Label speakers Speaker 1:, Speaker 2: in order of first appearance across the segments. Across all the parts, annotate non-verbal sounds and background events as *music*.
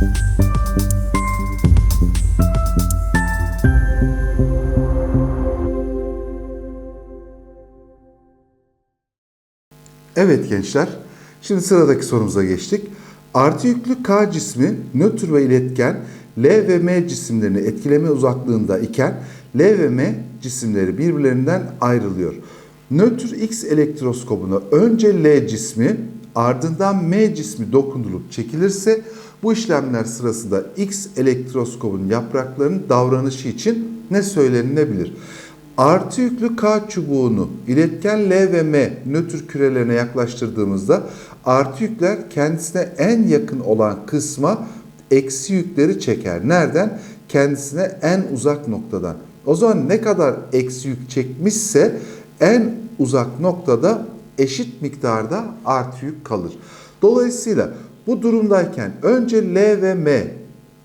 Speaker 1: Evet gençler, şimdi sıradaki sorumuza geçtik. Artı yüklü K cismi nötr ve iletken L ve M cisimlerini etkileme uzaklığında iken L ve M cisimleri birbirlerinden ayrılıyor. Nötr X elektroskobuna önce L cismi ardından M cismi dokundurulup çekilirse bu işlemler sırasında X elektroskobun yapraklarının davranışı için ne söylenilebilir? Artı yüklü K çubuğunu iletken L ve M nötr kürelerine yaklaştırdığımızda artı yükler kendisine en yakın olan kısma eksi yükleri çeker. Nereden? Kendisine en uzak noktadan. O zaman ne kadar eksi yük çekmişse en uzak noktada eşit miktarda artı yük kalır. Dolayısıyla bu durumdayken önce L ve M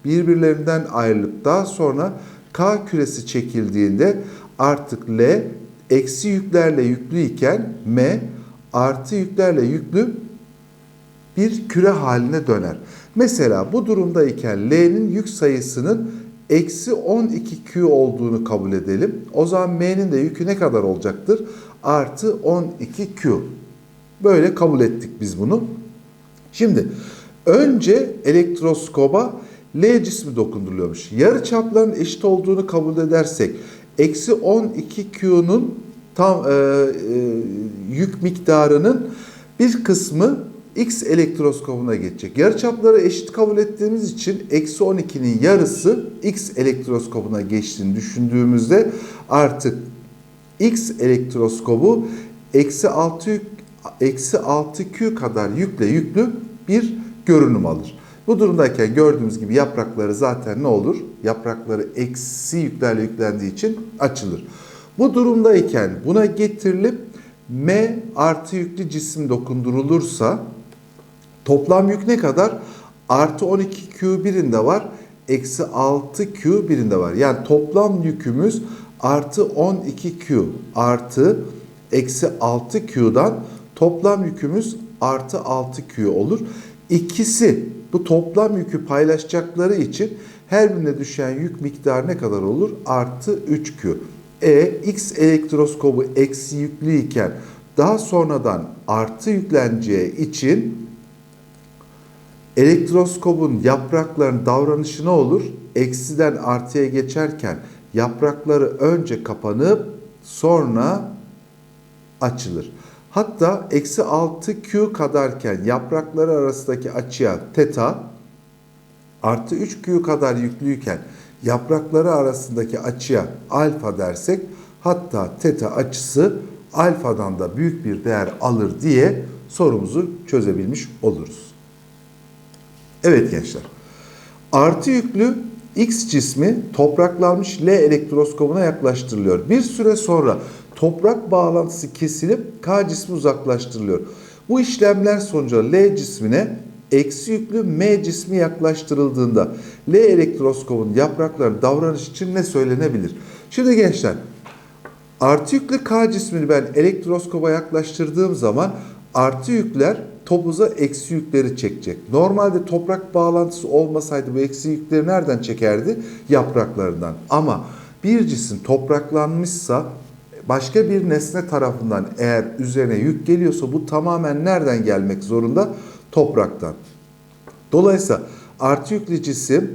Speaker 1: birbirlerinden ayrılıp daha sonra K küresi çekildiğinde artık L eksi yüklerle yüklü iken M artı yüklerle yüklü bir küre haline döner. Mesela bu durumdayken L'nin yük sayısının eksi 12Q olduğunu kabul edelim. O zaman M'nin de yükü ne kadar olacaktır? Artı 12Q. Böyle kabul ettik biz bunu. Şimdi önce elektroskoba L cismi dokunduruluyormuş. Yarı çapların eşit olduğunu kabul edersek eksi 12Q'nun tam e, e, yük miktarının bir kısmı X elektroskopuna geçecek. Yarıçapları eşit kabul ettiğimiz için eksi 12'nin yarısı X elektroskopuna geçtiğini düşündüğümüzde artık X elektroskobu eksi 6 yük, eksi 6Q kadar yükle yüklü bir görünüm alır. Bu durumdayken gördüğümüz gibi yaprakları zaten ne olur? Yaprakları eksi yüklerle yüklendiği için açılır. Bu durumdayken buna getirilip M artı yüklü cisim dokundurulursa toplam yük ne kadar? Artı 12Q birinde var, eksi 6Q birinde var. Yani toplam yükümüz artı 12Q artı eksi 6Q'dan toplam yükümüz artı 6Q olur. İkisi bu toplam yükü paylaşacakları için her birine düşen yük miktarı ne kadar olur? Artı 3Q. E, X elektroskobu eksi yüklü iken daha sonradan artı yükleneceği için elektroskobun yapraklarının davranışı ne olur? Eksiden artıya geçerken yaprakları önce kapanıp sonra açılır. Hatta eksi 6Q kadarken yaprakları arasındaki açıya teta artı 3Q kadar yüklüyken yaprakları arasındaki açıya alfa dersek hatta teta açısı alfadan da büyük bir değer alır diye sorumuzu çözebilmiş oluruz. Evet gençler. Artı yüklü X cismi topraklanmış L elektroskobuna yaklaştırılıyor. Bir süre sonra toprak bağlantısı kesilip K cismi uzaklaştırılıyor. Bu işlemler sonucu L cismine eksi yüklü M cismi yaklaştırıldığında L elektroskobun yapraklarının davranış için ne söylenebilir? Şimdi gençler artı yüklü K cismini ben elektroskoba yaklaştırdığım zaman artı yükler topuza eksi yükleri çekecek. Normalde toprak bağlantısı olmasaydı bu eksi yükleri nereden çekerdi? Yapraklarından. Ama bir cisim topraklanmışsa başka bir nesne tarafından eğer üzerine yük geliyorsa bu tamamen nereden gelmek zorunda? Topraktan. Dolayısıyla artı yüklü cisim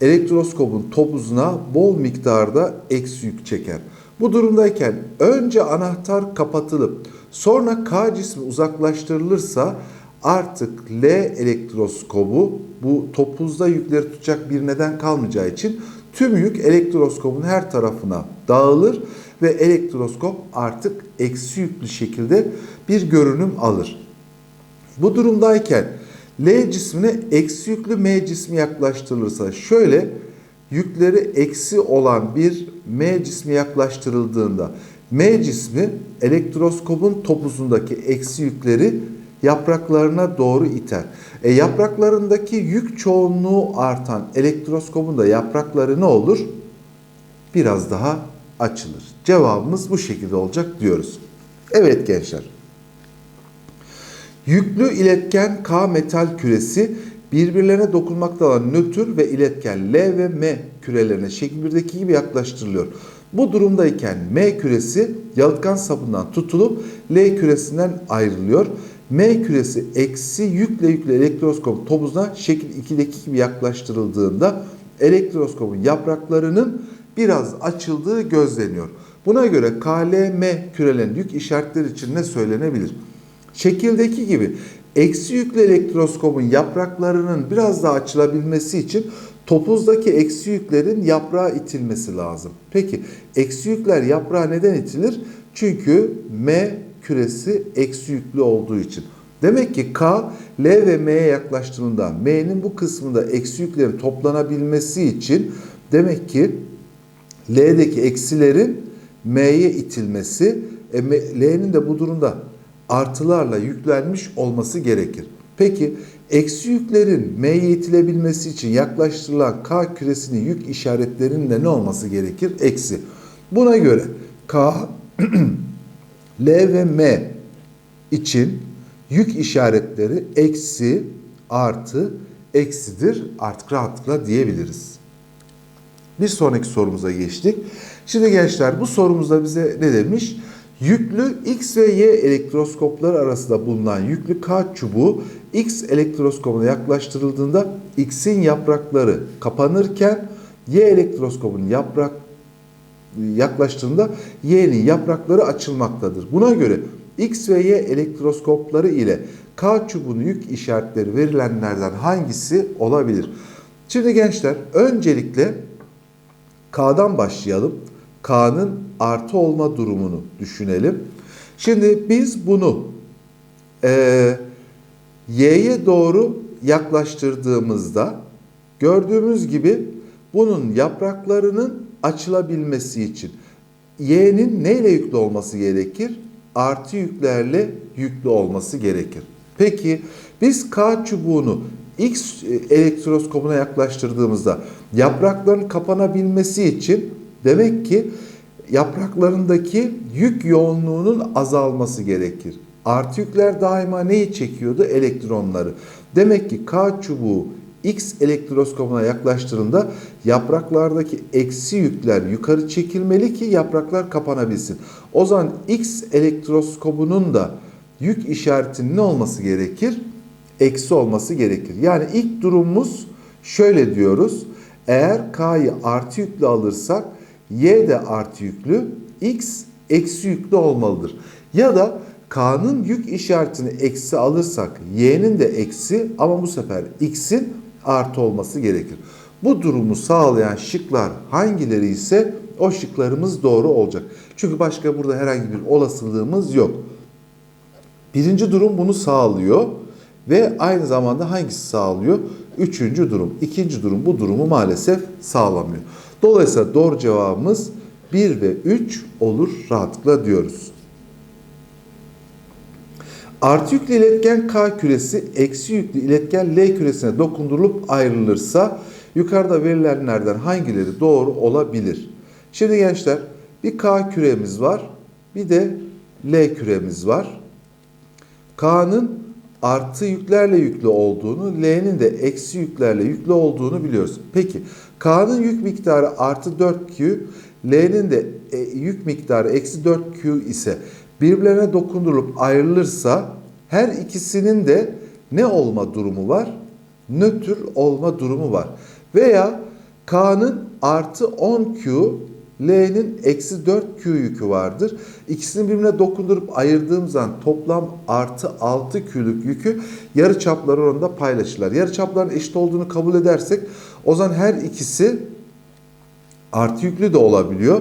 Speaker 1: elektroskopun topuzuna bol miktarda eksi yük çeker. Bu durumdayken önce anahtar kapatılıp sonra K cismi uzaklaştırılırsa artık L elektroskobu bu topuzda yükleri tutacak bir neden kalmayacağı için tüm yük elektroskopun her tarafına dağılır ve elektroskop artık eksi yüklü şekilde bir görünüm alır. Bu durumdayken L cismine eksi yüklü M cismi yaklaştırılırsa şöyle yükleri eksi olan bir M cismi yaklaştırıldığında M cismi elektroskopun topuzundaki eksi yükleri yapraklarına doğru iter. E, yapraklarındaki yük çoğunluğu artan elektroskopun da yaprakları ne olur? Biraz daha açılır. Cevabımız bu şekilde olacak diyoruz. Evet gençler. Yüklü iletken K metal küresi birbirlerine dokunmakta olan nötr ve iletken L ve M kürelerine şekil 1'deki gibi yaklaştırılıyor. Bu durumdayken M küresi yalıtkan sapından tutulup L küresinden ayrılıyor. M küresi eksi yükle yükle elektroskop topuzuna şekil 2'deki gibi yaklaştırıldığında elektroskopun yapraklarının biraz açıldığı gözleniyor. Buna göre KLM kürelerin yük işaretleri için ne söylenebilir? Şekildeki gibi eksi yüklü elektroskopun yapraklarının biraz daha açılabilmesi için topuzdaki eksi yüklerin yaprağa itilmesi lazım. Peki eksi yükler yaprağa neden itilir? Çünkü M küresi eksi yüklü olduğu için. Demek ki K, L ve M'ye yaklaştığında M'nin bu kısmında eksi yüklerin toplanabilmesi için demek ki L'deki eksilerin M'ye itilmesi, e, L'nin de bu durumda artılarla yüklenmiş olması gerekir. Peki eksi yüklerin M'ye itilebilmesi için yaklaştırılan K küresinin yük işaretlerinin ne olması gerekir? Eksi. Buna göre K, *clears throat* L ve M için yük işaretleri eksi, artı, eksidir. Artık rahatlıkla diyebiliriz. Bir sonraki sorumuza geçtik. Şimdi gençler bu sorumuzda bize ne demiş? Yüklü X ve Y elektroskopları arasında bulunan yüklü K çubuğu X elektroskopuna yaklaştırıldığında X'in yaprakları kapanırken Y elektroskopun yaprak yaklaştığında Y'nin yaprakları açılmaktadır. Buna göre X ve Y elektroskopları ile K çubuğunun yük işaretleri verilenlerden hangisi olabilir? Şimdi gençler öncelikle K'dan başlayalım. K'nın artı olma durumunu düşünelim. Şimdi biz bunu e, Y'ye doğru yaklaştırdığımızda gördüğümüz gibi bunun yapraklarının açılabilmesi için Y'nin neyle yüklü olması gerekir? Artı yüklerle yüklü olması gerekir. Peki biz K çubuğunu X elektroskopuna yaklaştırdığımızda yaprakların kapanabilmesi için demek ki yapraklarındaki yük yoğunluğunun azalması gerekir. Artı yükler daima neyi çekiyordu? Elektronları. Demek ki K çubuğu X elektroskopuna yaklaştırında yapraklardaki eksi yükler yukarı çekilmeli ki yapraklar kapanabilsin. O zaman X elektroskobunun da yük işaretinin ne olması gerekir? Eksi olması gerekir. Yani ilk durumumuz şöyle diyoruz. Eğer K'yı artı yüklü alırsak Y de artı yüklü, X eksi yüklü olmalıdır. Ya da K'nın yük işaretini eksi alırsak Y'nin de eksi ama bu sefer X'in artı olması gerekir. Bu durumu sağlayan şıklar hangileri ise o şıklarımız doğru olacak. Çünkü başka burada herhangi bir olasılığımız yok. Birinci durum bunu sağlıyor ve aynı zamanda hangisi sağlıyor? Üçüncü durum. İkinci durum bu durumu maalesef sağlamıyor. Dolayısıyla doğru cevabımız 1 ve 3 olur rahatlıkla diyoruz. Artı yüklü iletken K küresi eksi yüklü iletken L küresine dokundurulup ayrılırsa yukarıda verilenlerden hangileri doğru olabilir? Şimdi gençler bir K küremiz var bir de L küremiz var. K'nın artı yüklerle yüklü olduğunu, L'nin de eksi yüklerle yüklü olduğunu biliyoruz. Peki K'nın yük miktarı artı 4Q, L'nin de e, yük miktarı eksi 4Q ise birbirlerine dokundurulup ayrılırsa her ikisinin de ne olma durumu var? Nötr olma durumu var. Veya K'nın artı 10Q, L'nin eksi 4Q yükü vardır. İkisini birbirine dokundurup ayırdığım zaman toplam artı 6Q'lük yükü yarı çapları oranında paylaşırlar. Yarı çapların eşit olduğunu kabul edersek o zaman her ikisi artı yüklü de olabiliyor.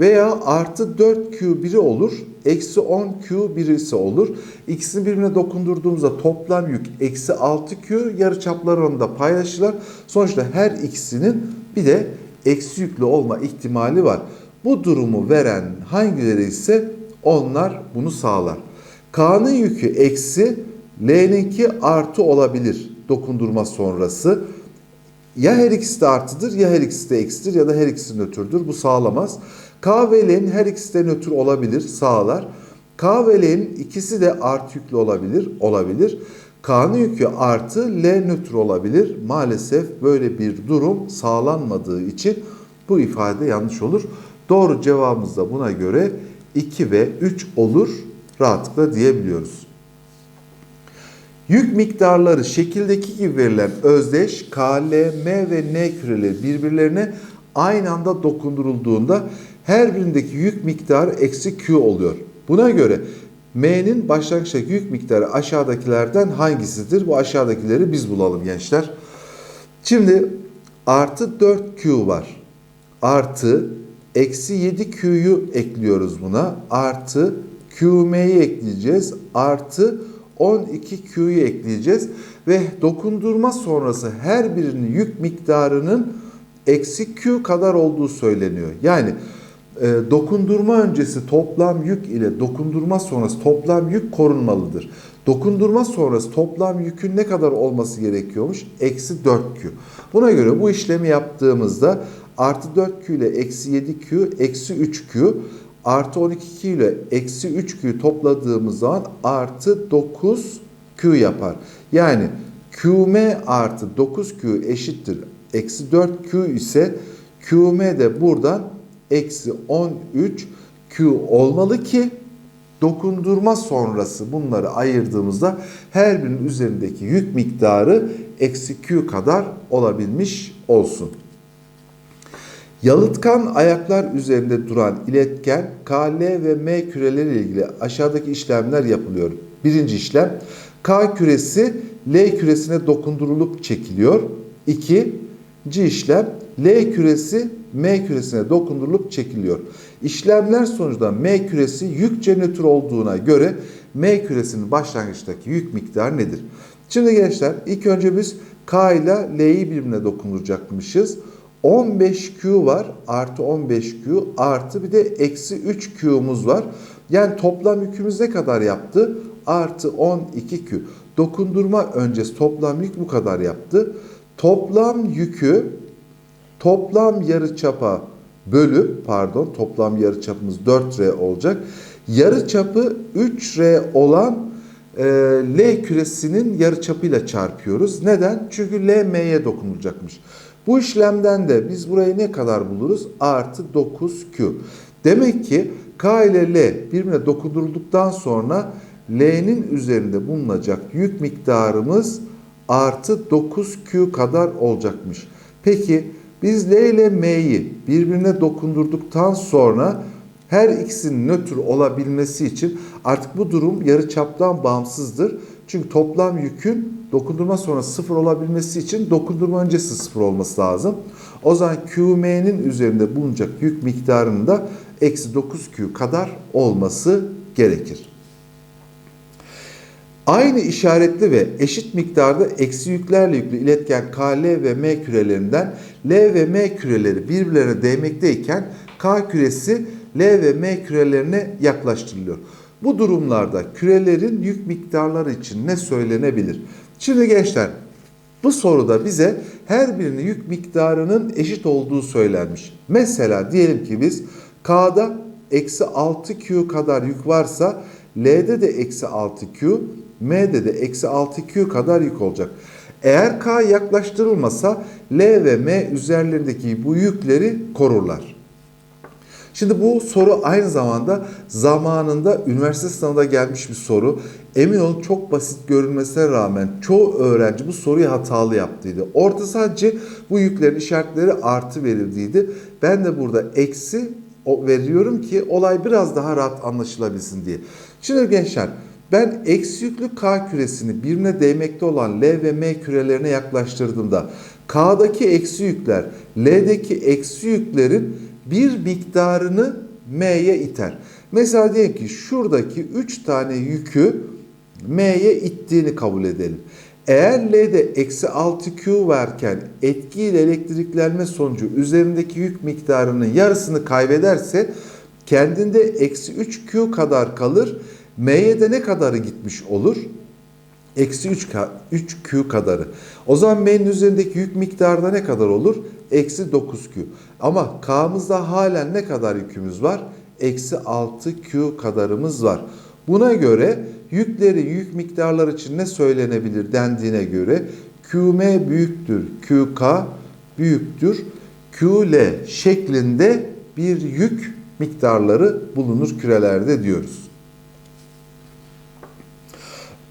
Speaker 1: Veya artı 4Q biri olur, eksi 10Q birisi olur. İkisini birbirine dokundurduğumuzda toplam yük eksi 6Q yarı çapları oranında paylaşırlar. Sonuçta her ikisinin bir de eksi yüklü olma ihtimali var. Bu durumu veren hangileri ise onlar bunu sağlar. K'nın yükü eksi, L'ninki artı olabilir dokundurma sonrası. Ya her ikisi de artıdır ya her ikisi de eksidir ya da her ikisi nötrdür. Bu sağlamaz. K ve L'nin her ikisi de nötr olabilir, sağlar. K ve L'nin ikisi de artı yüklü olabilir, olabilir. K'nın yükü artı L nötr olabilir. Maalesef böyle bir durum sağlanmadığı için bu ifade yanlış olur. Doğru cevabımız da buna göre 2 ve 3 olur rahatlıkla diyebiliyoruz. Yük miktarları şekildeki gibi verilen özdeş K, L, M ve N küreleri birbirlerine aynı anda dokundurulduğunda her birindeki yük miktarı eksi Q oluyor. Buna göre M'nin başlangıçtaki yük miktarı aşağıdakilerden hangisidir? Bu aşağıdakileri biz bulalım gençler. Şimdi artı 4Q var. Artı eksi 7Q'yu ekliyoruz buna. Artı QM'yi ekleyeceğiz. Artı 12Q'yu ekleyeceğiz. Ve dokundurma sonrası her birinin yük miktarının eksi Q kadar olduğu söyleniyor. Yani e, dokundurma öncesi toplam yük ile dokundurma sonrası toplam yük korunmalıdır. Dokundurma sonrası toplam yükün ne kadar olması gerekiyormuş? Eksi 4Q. Buna göre bu işlemi yaptığımızda artı 4Q ile eksi 7Q eksi 3Q artı 12Q ile eksi 3Q topladığımız zaman artı 9Q yapar. Yani QM artı 9Q eşittir. Eksi 4Q ise QM de buradan eksi 13Q olmalı ki dokundurma sonrası bunları ayırdığımızda her birinin üzerindeki yük miktarı eksi Q kadar olabilmiş olsun. Yalıtkan ayaklar üzerinde duran iletken K, L ve M küreleri ile ilgili aşağıdaki işlemler yapılıyor. Birinci işlem K küresi L küresine dokundurulup çekiliyor. İkinci işlem L küresi M küresine dokundurulup çekiliyor. İşlemler sonucunda M küresi yükçe nötr olduğuna göre M küresinin başlangıçtaki yük miktarı nedir? Şimdi gençler ilk önce biz K ile L'yi birbirine dokunduracakmışız. 15Q var artı 15Q artı bir de eksi 3Q'muz var. Yani toplam yükümüz ne kadar yaptı? Artı 12Q. Dokundurma öncesi toplam yük bu kadar yaptı. Toplam yükü toplam yarıçapa bölüp pardon toplam yarıçapımız 4R olacak. Yarıçapı 3R olan e, L küresinin yarıçapıyla çarpıyoruz. Neden? Çünkü L M'ye dokunulacakmış. Bu işlemden de biz burayı ne kadar buluruz? Artı 9Q. Demek ki K ile L birbirine dokundurulduktan sonra L'nin üzerinde bulunacak yük miktarımız artı 9Q kadar olacakmış. Peki biz L ile M'yi birbirine dokundurduktan sonra her ikisinin nötr olabilmesi için artık bu durum yarı çaptan bağımsızdır. Çünkü toplam yükün dokundurma sonra sıfır olabilmesi için dokundurma öncesi sıfır olması lazım. O zaman QM'nin üzerinde bulunacak yük miktarının da eksi 9Q kadar olması gerekir. Aynı işaretli ve eşit miktarda eksi yüklerle yüklü iletken K, L ve M kürelerinden L ve M küreleri birbirlerine değmekteyken K küresi L ve M kürelerine yaklaştırılıyor. Bu durumlarda kürelerin yük miktarları için ne söylenebilir? Şimdi gençler bu soruda bize her birinin yük miktarının eşit olduğu söylenmiş. Mesela diyelim ki biz K'da eksi 6Q kadar yük varsa L'de de eksi 6Q, M'de de eksi 6Q kadar yük olacak. Eğer K yaklaştırılmasa L ve M üzerlerindeki bu yükleri korurlar. Şimdi bu soru aynı zamanda zamanında üniversite sınavında gelmiş bir soru. Emin olun çok basit görünmesine rağmen çoğu öğrenci bu soruyu hatalı yaptıydı. Orada sadece bu yüklerin işaretleri artı verildiydi. Ben de burada eksi veriyorum ki olay biraz daha rahat anlaşılabilsin diye. Şimdi gençler ben eksi yüklü K küresini birbirine değmekte olan L ve M kürelerine yaklaştırdığımda K'daki eksi yükler L'deki eksi yüklerin bir miktarını M'ye iter. Mesela diyelim ki şuradaki 3 tane yükü M'ye ittiğini kabul edelim. Eğer L'de eksi 6Q varken etkiyle elektriklenme sonucu üzerindeki yük miktarının yarısını kaybederse kendinde eksi 3Q kadar kalır. M'ye de ne kadarı gitmiş olur? Eksi 3Q kadarı. O zaman M'nin üzerindeki yük miktarı da ne kadar olur? Eksi 9Q. Ama K'mızda halen ne kadar yükümüz var? Eksi 6Q kadarımız var. Buna göre yükleri yük miktarları için ne söylenebilir dendiğine göre QM büyüktür, QK büyüktür, QL şeklinde bir yük miktarları bulunur kürelerde diyoruz.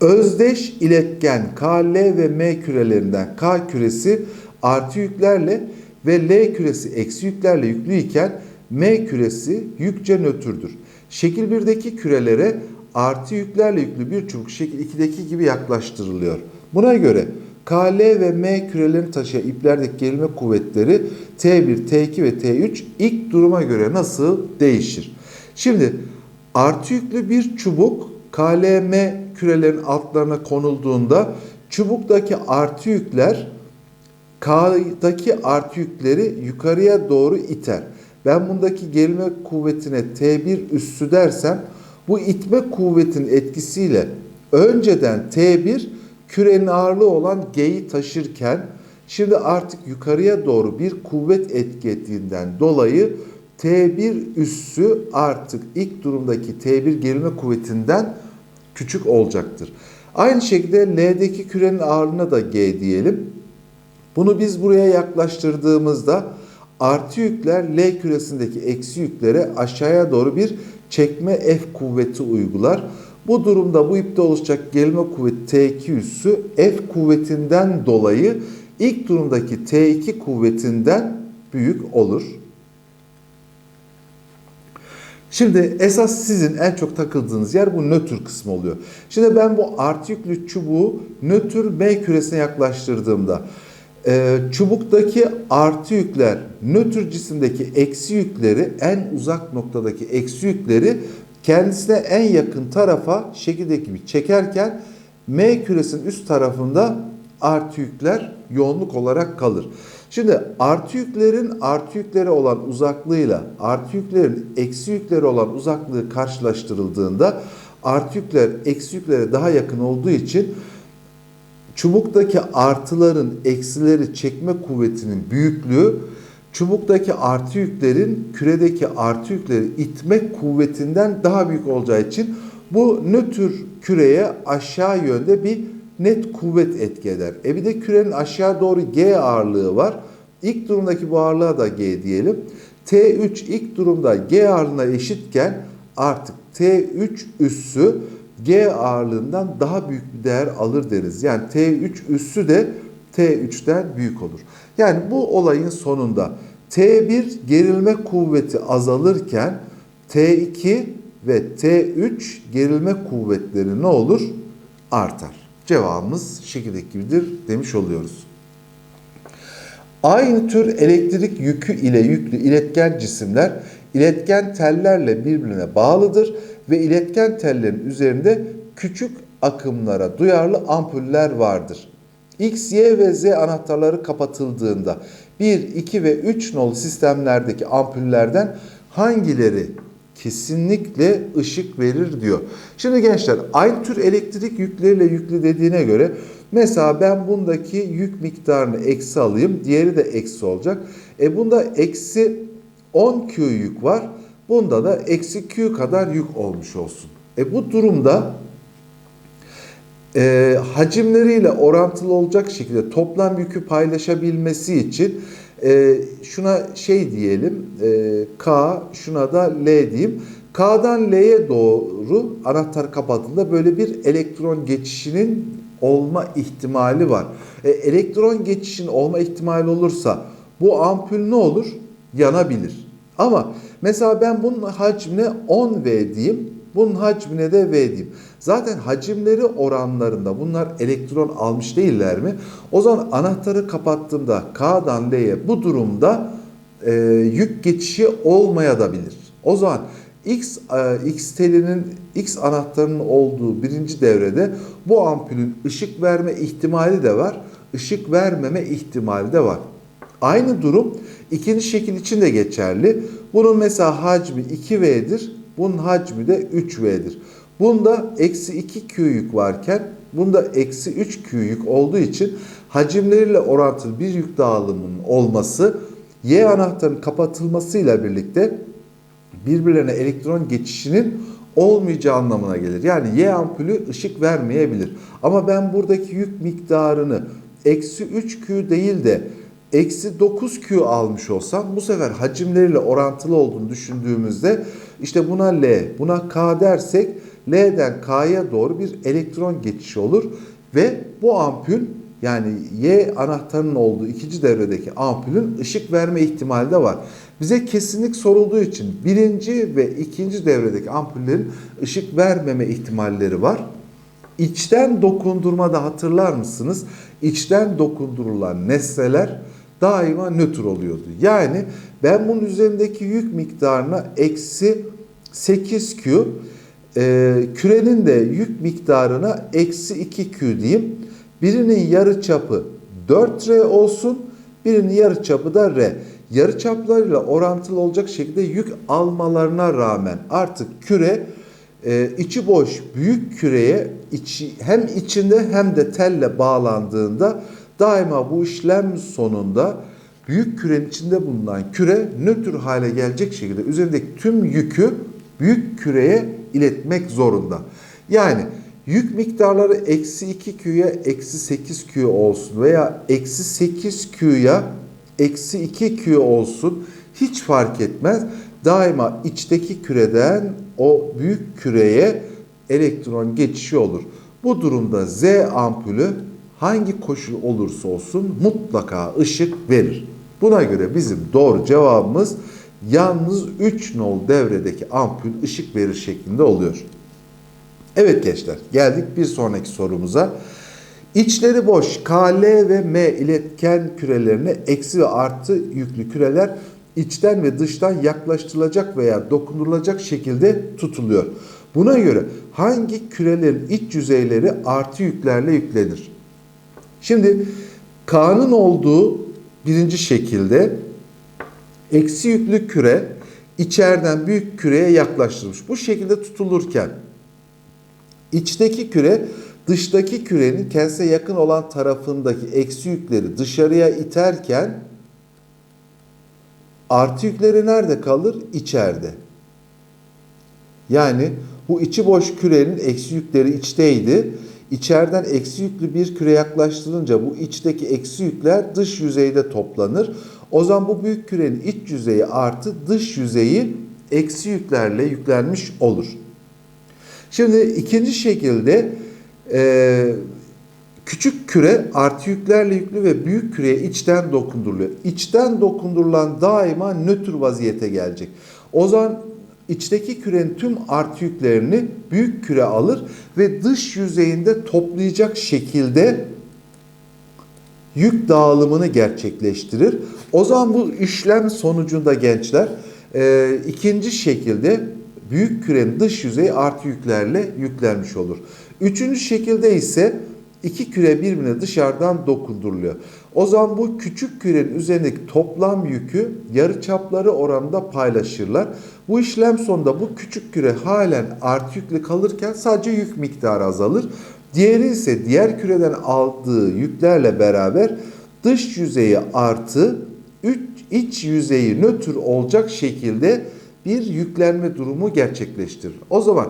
Speaker 1: Özdeş iletken KL ve M kürelerinden K küresi artı yüklerle ve L küresi eksi yüklerle yüklü iken M küresi yükçe nötrdür. Şekil 1'deki kürelere artı yüklerle yüklü bir çubuk şekil 2'deki gibi yaklaştırılıyor. Buna göre KL ve M kürelerini taşıyan iplerdeki gerilme kuvvetleri T1, T2 ve T3 ilk duruma göre nasıl değişir? Şimdi artı yüklü bir çubuk KLM kürelerin altlarına konulduğunda çubuktaki artı yükler K'daki artı yükleri yukarıya doğru iter. Ben bundaki gerilme kuvvetine T1 üssü dersem bu itme kuvvetin etkisiyle önceden T1 kürenin ağırlığı olan G'yi taşırken şimdi artık yukarıya doğru bir kuvvet etki ettiğinden dolayı T1 üssü artık ilk durumdaki T1 gerilme kuvvetinden küçük olacaktır. Aynı şekilde L'deki kürenin ağırlığına da G diyelim. Bunu biz buraya yaklaştırdığımızda artı yükler L küresindeki eksi yüklere aşağıya doğru bir çekme F kuvveti uygular. Bu durumda bu ipte oluşacak gerilme kuvveti T2 üssü F kuvvetinden dolayı ilk durumdaki T2 kuvvetinden büyük olur. Şimdi esas sizin en çok takıldığınız yer bu nötr kısmı oluyor. Şimdi ben bu artı yüklü çubuğu nötr B küresine yaklaştırdığımda e, çubuktaki artı yükler nötr cisimdeki eksi yükleri en uzak noktadaki eksi yükleri kendisine en yakın tarafa şekildeki gibi çekerken M küresinin üst tarafında artı yükler yoğunluk olarak kalır. Şimdi artı yüklerin artı yükleri olan uzaklığıyla artı yüklerin eksi yükleri olan uzaklığı karşılaştırıldığında artı yükler eksi yüklere daha yakın olduğu için çubuktaki artıların eksileri çekme kuvvetinin büyüklüğü çubuktaki artı yüklerin küredeki artı yükleri itme kuvvetinden daha büyük olacağı için bu nötr küreye aşağı yönde bir net kuvvet etki eder. E bir de kürenin aşağı doğru G ağırlığı var. İlk durumdaki bu ağırlığa da G diyelim. T3 ilk durumda G ağırlığına eşitken artık T3 üssü G ağırlığından daha büyük bir değer alır deriz. Yani T3 üssü de T3'ten büyük olur. Yani bu olayın sonunda T1 gerilme kuvveti azalırken T2 ve T3 gerilme kuvvetleri ne olur? Artar. Cevabımız şekildeki gibidir demiş oluyoruz. Aynı tür elektrik yükü ile yüklü iletken cisimler iletken tellerle birbirine bağlıdır ve iletken tellerin üzerinde küçük akımlara duyarlı ampuller vardır. X, Y ve Z anahtarları kapatıldığında 1, 2 ve 3 nolu sistemlerdeki ampullerden hangileri kesinlikle ışık verir diyor. Şimdi gençler aynı tür elektrik yükleriyle yüklü dediğine göre mesela ben bundaki yük miktarını eksi alayım. Diğeri de eksi olacak. E bunda eksi 10 Q yük var. Bunda da eksi Q kadar yük olmuş olsun. E bu durumda e, hacimleriyle orantılı olacak şekilde toplam yükü paylaşabilmesi için e, şuna şey diyelim e, K şuna da L diyeyim. K'dan L'ye doğru anahtar kapatıldığında böyle bir elektron geçişinin olma ihtimali var. E, elektron geçişin olma ihtimali olursa bu ampul ne olur? Yanabilir. Ama mesela ben bunun hacmine 10V diyeyim. Bunun hacmine de V diyeyim. Zaten hacimleri oranlarında bunlar elektron almış değiller mi? O zaman anahtarı kapattığımda K'dan L'ye bu durumda e, yük geçişi olmayabilir. O zaman X, e, X telinin X anahtarının olduğu birinci devrede bu ampulün ışık verme ihtimali de var. ışık vermeme ihtimali de var. Aynı durum ikinci şekil için de geçerli. Bunun mesela hacmi 2V'dir. Bunun hacmi de 3V'dir. Bunda eksi 2 Q yük varken bunda eksi 3 Q yük olduğu için hacimleriyle orantılı bir yük dağılımının olması Y anahtarının kapatılmasıyla birlikte birbirlerine elektron geçişinin olmayacağı anlamına gelir. Yani Y ampulü ışık vermeyebilir. Ama ben buradaki yük miktarını eksi 3Q değil de eksi 9Q almış olsam bu sefer hacimleriyle orantılı olduğunu düşündüğümüzde işte buna L, buna K dersek L'den K'ya doğru bir elektron geçişi olur ve bu ampul yani Y anahtarının olduğu ikinci devredeki ampulün ışık verme ihtimali de var. Bize kesinlik sorulduğu için birinci ve ikinci devredeki ampullerin ışık vermeme ihtimalleri var. İçten dokundurmada hatırlar mısınız? İçten dokundurulan nesneler daima nötr oluyordu. Yani ben bunun üzerindeki yük miktarına eksi 8Q, e, kürenin de yük miktarına eksi 2Q diyeyim. Birinin yarı çapı 4R olsun, birinin yarı çapı da R. Yarı çaplarıyla orantılı olacak şekilde yük almalarına rağmen artık küre e, içi boş büyük küreye içi, hem içinde hem de telle bağlandığında daima bu işlem sonunda büyük kürenin içinde bulunan küre nötr hale gelecek şekilde üzerindeki tüm yükü büyük küreye iletmek zorunda. Yani yük miktarları eksi 2Q'ya eksi 8Q olsun veya eksi 8Q'ya eksi 2Q olsun hiç fark etmez. Daima içteki küreden o büyük küreye elektron geçişi olur. Bu durumda Z ampulü hangi koşul olursa olsun mutlaka ışık verir. Buna göre bizim doğru cevabımız yalnız 3 nol devredeki ampul ışık verir şeklinde oluyor. Evet gençler geldik bir sonraki sorumuza. İçleri boş KL ve M iletken kürelerine eksi ve artı yüklü küreler içten ve dıştan yaklaştırılacak veya dokunulacak şekilde tutuluyor. Buna göre hangi kürelerin iç yüzeyleri artı yüklerle yüklenir? Şimdi K'nın olduğu birinci şekilde eksi yüklü küre içeriden büyük küreye yaklaştırılmış. Bu şekilde tutulurken içteki küre dıştaki kürenin kendisine yakın olan tarafındaki eksi yükleri dışarıya iterken artı yükleri nerede kalır? İçeride. Yani bu içi boş kürenin eksi yükleri içteydi. İçeriden eksi yüklü bir küre yaklaştırınca bu içteki eksi yükler dış yüzeyde toplanır. O zaman bu büyük kürenin iç yüzeyi artı dış yüzeyi eksi yüklerle yüklenmiş olur. Şimdi ikinci şekilde e, küçük küre artı yüklerle yüklü ve büyük küreye içten dokunduruluyor. İçten dokundurulan daima nötr vaziyete gelecek. O zaman içteki kürenin tüm artı yüklerini büyük küre alır ve dış yüzeyinde toplayacak şekilde yük dağılımını gerçekleştirir. O zaman bu işlem sonucunda gençler e, ikinci şekilde büyük kürenin dış yüzeyi artı yüklerle yüklenmiş olur. Üçüncü şekilde ise iki küre birbirine dışarıdan dokunduruluyor. O zaman bu küçük kürenin üzerindeki toplam yükü yarıçapları oranında paylaşırlar. Bu işlem sonunda bu küçük küre halen artı yüklü kalırken sadece yük miktarı azalır. Diğeri ise diğer küreden aldığı yüklerle beraber dış yüzeyi artı iç yüzeyi nötr olacak şekilde bir yüklenme durumu gerçekleştirir. O zaman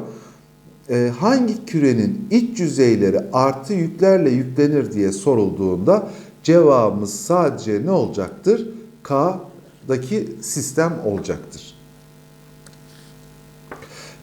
Speaker 1: e, hangi kürenin iç yüzeyleri artı yüklerle yüklenir diye sorulduğunda cevabımız sadece ne olacaktır? K'daki sistem olacaktır.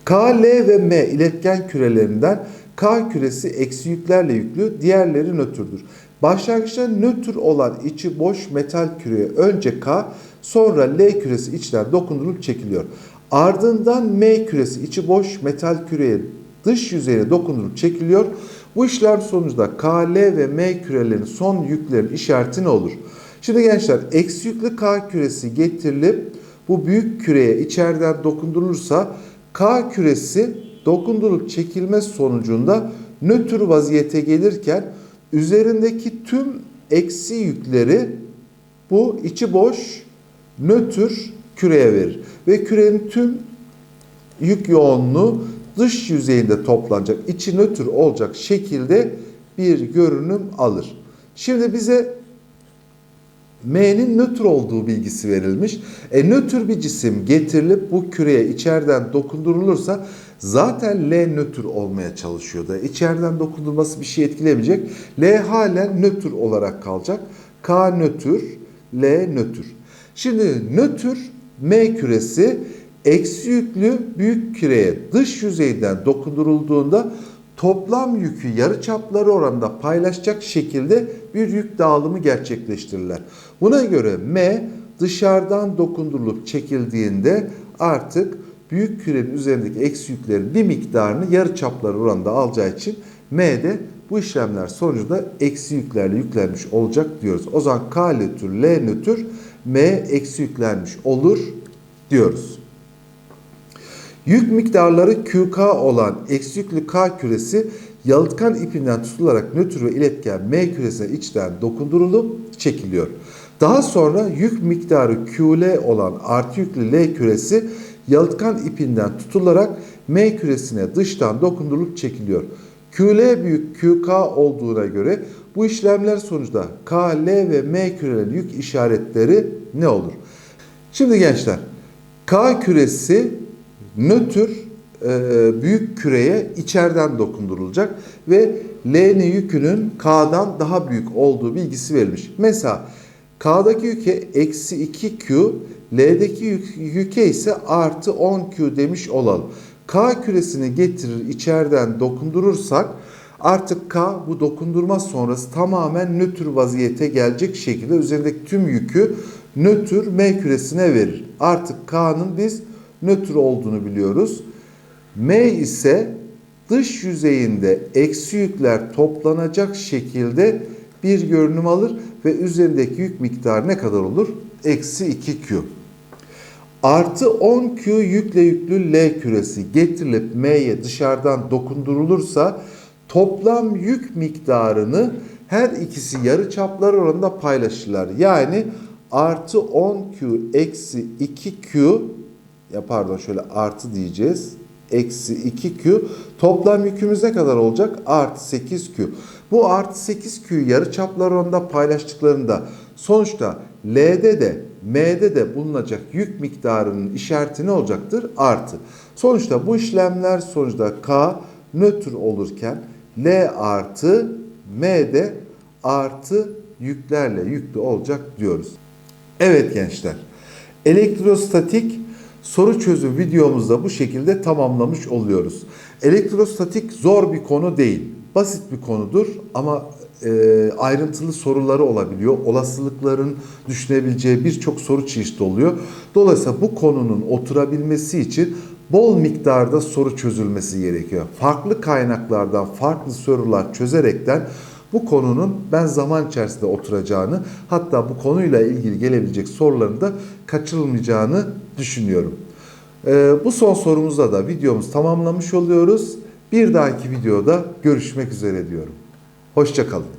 Speaker 1: K, L ve M iletken kürelerinden K küresi eksi yüklerle yüklü, diğerleri nötrdür. Başlangıçta nötr olan içi boş metal küreye önce K, sonra L küresi içten dokundurulup çekiliyor. Ardından M küresi içi boş metal küreye dış yüzeyine dokundurulup çekiliyor. Bu işlem sonucunda K, ve M kürelerinin son yüklerin işareti ne olur? Şimdi gençler eksi yüklü K küresi getirilip bu büyük küreye içeriden dokundurulursa K küresi dokundurulup çekilme sonucunda nötr vaziyete gelirken üzerindeki tüm eksi yükleri bu içi boş nötr küreye verir. Ve kürenin tüm yük yoğunluğu dış yüzeyinde toplanacak, içi nötr olacak şekilde bir görünüm alır. Şimdi bize M'nin nötr olduğu bilgisi verilmiş. E nötr bir cisim getirilip bu küreye içeriden dokundurulursa zaten L nötr olmaya çalışıyordu. İçeriden dokundurması bir şey etkilemeyecek. L halen nötr olarak kalacak. K nötr, L nötr. Şimdi nötr M küresi eksi yüklü büyük küreye dış yüzeyden dokundurulduğunda toplam yükü yarıçapları oranında paylaşacak şekilde bir yük dağılımı gerçekleştirirler. Buna göre M dışarıdan dokundurulup çekildiğinde artık büyük kürenin üzerindeki eksi yüklerin bir miktarını yarıçapları oranında alacağı için M de bu işlemler sonucunda eksi yüklerle yüklenmiş olacak diyoruz. O zaman K nötr, L nötr, M eksi yüklenmiş olur diyoruz. Yük miktarları QK olan eksi yüklü K küresi yalıtkan ipinden tutularak nötr ve iletken M küresine içten dokundurulup çekiliyor. Daha sonra yük miktarı QL olan artı yüklü L küresi yalıtkan ipinden tutularak M küresine dıştan dokundurulup çekiliyor. QL büyük QK olduğuna göre bu işlemler sonucunda K, L ve M küreleri yük işaretleri ne olur? Şimdi gençler K küresi nötr e, büyük küreye içeriden dokundurulacak ve L'nin yükünün K'dan daha büyük olduğu bilgisi verilmiş. Mesela K'daki yüke eksi 2Q, L'deki yük, yüke ise artı 10Q demiş olalım. K küresini getirir içeriden dokundurursak artık K bu dokundurma sonrası tamamen nötr vaziyete gelecek şekilde üzerindeki tüm yükü nötr M küresine verir. Artık K'nın biz nötr olduğunu biliyoruz. M ise dış yüzeyinde eksi yükler toplanacak şekilde bir görünüm alır ve üzerindeki yük miktarı ne kadar olur? Eksi 2Q. Artı 10Q yükle yüklü L küresi getirilip M'ye dışarıdan dokundurulursa toplam yük miktarını her ikisi yarı çaplar oranında paylaşırlar. Yani artı 10Q eksi 2Q ya pardon şöyle artı diyeceğiz. Eksi 2Q. Toplam yükümüz ne kadar olacak? Artı 8Q. Bu artı 8Q'yu yarı çaplar oranında paylaştıklarında sonuçta L'de de M'de de bulunacak yük miktarının işareti ne olacaktır? Artı. Sonuçta bu işlemler sonucunda K nötr olurken L artı M'de artı yüklerle yüklü olacak diyoruz. Evet gençler. Elektrostatik soru çözüm videomuzda bu şekilde tamamlamış oluyoruz. Elektrostatik zor bir konu değil. Basit bir konudur ama e, ayrıntılı soruları olabiliyor. Olasılıkların düşünebileceği birçok soru çeşidi oluyor. Dolayısıyla bu konunun oturabilmesi için bol miktarda soru çözülmesi gerekiyor. Farklı kaynaklardan farklı sorular çözerekten bu konunun ben zaman içerisinde oturacağını hatta bu konuyla ilgili gelebilecek soruların da kaçırılmayacağını düşünüyorum. Ee, bu son sorumuzda da videomuzu tamamlamış oluyoruz. Bir dahaki videoda görüşmek üzere diyorum. Hoşçakalın.